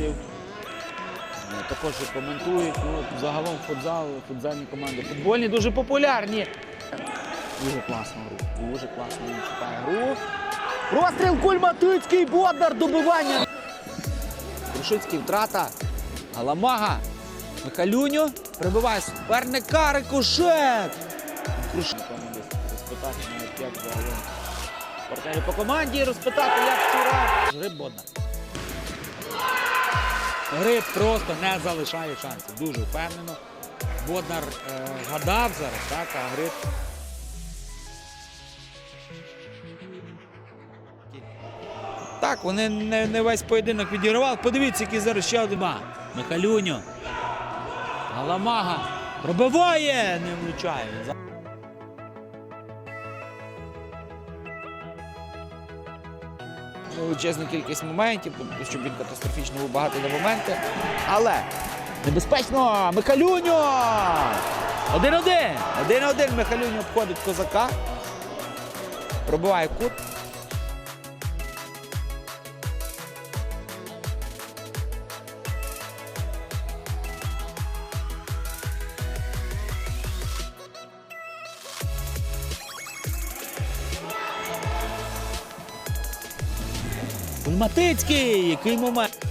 Е, Також коментують. Ну, загалом футзал, футзальні команди футбольні дуже популярні. Дуже класну гру. Дуже класно він читає гру. Розстріл Кульматицький, Бондар, добивання. Крушицький втрата. Галамага. Михалюню. Прибиває суперника Рикошет. Розпитати навіть як загалом. Партнерів по команді розпитати, як вчора. Гриб Бондар. Гриб просто не залишає шансів. Дуже впевнено. Боднар е, гадав зараз, так, а Гриб. Так, вони не, не весь поєдинок відігравали. Подивіться, який зараз ще один. Ба. Михалюньо. Галамага. Пробиває! Не влучає. Величезна кількість моментів, тобто, щоб він катастрофічно був багато на моменти. Але небезпечно! Михалюньо! Один-один! Один-один Михалюньо обходить козака. Пробиває кут. Кульматицький! Який момент?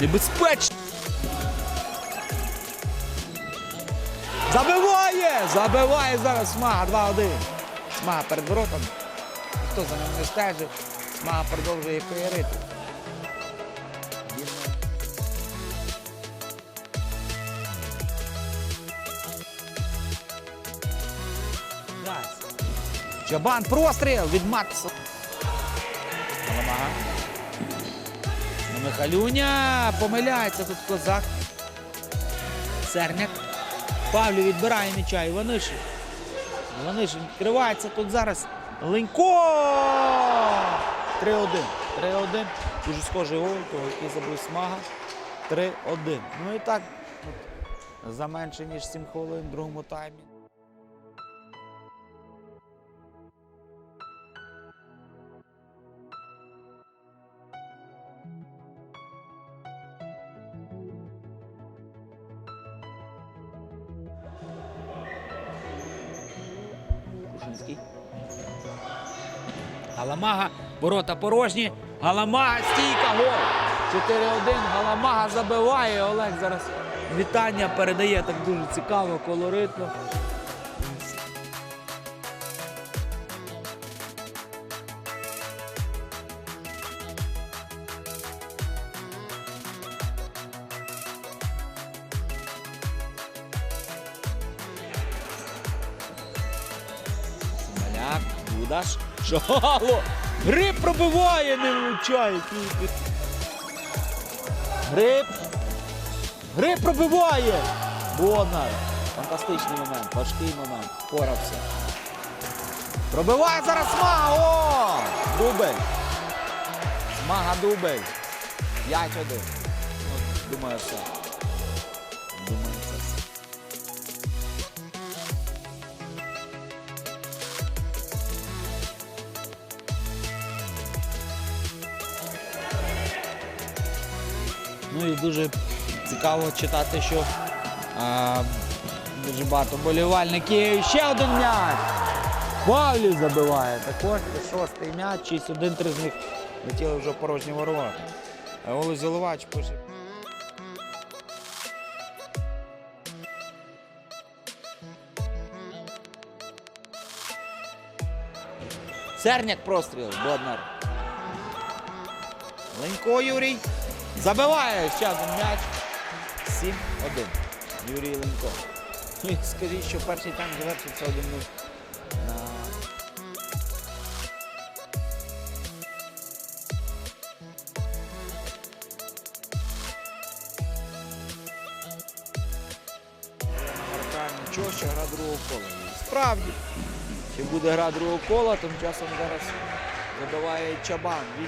Небезпечно! Забиває! Забиває зараз Смага 2-1. Смага перед воротами. Хто за ним не стежить? Смага продовжує феєрити. Чабан простріл від Матса. Галамага. Михалюня помиляється тут козак. Серняк. Павлю відбирає м'яча. Іванишин. Іванишин відкривається тут зараз. Ленько! 3-1. 3-1. Дуже схожий гол, того, який забив смага. 3-1. Ну і так, от, за менше ніж 7 хвилин в другому таймі. Кушинський. Галамага, ворота порожні. Галамага, стійка, гол. 4-1. Галамага забиває. Олег зараз вітання передає так дуже цікаво, колоритно. Дудаш. Жало! Гриб пробиває, не влучає. Гриб. Гриб пробиває. Бонар. Фантастичний момент, важкий момент. Впорався. Пробиває зараз Смага. О! Дубель. Смага дубель. 5-1. Ну, Думаю, все. Ну і дуже цікаво читати, що а, дуже багато болівальників. Ще один м'яч. Павлів забиває. Також шостий м'яч, 6-1, три з них летіли вже порожні ворота. Олег Золовач пише. Серняк простріл, Боднар. Ленько Юрій. Забиває ще один м'яч. 7-1. Юрій Ленько. Ну скажіть, що перший тайм завершився 1-0. На... Нічого, що гра другого кола. Справді, ще буде гра другого кола, тим часом зараз забиває Чабан 8-1.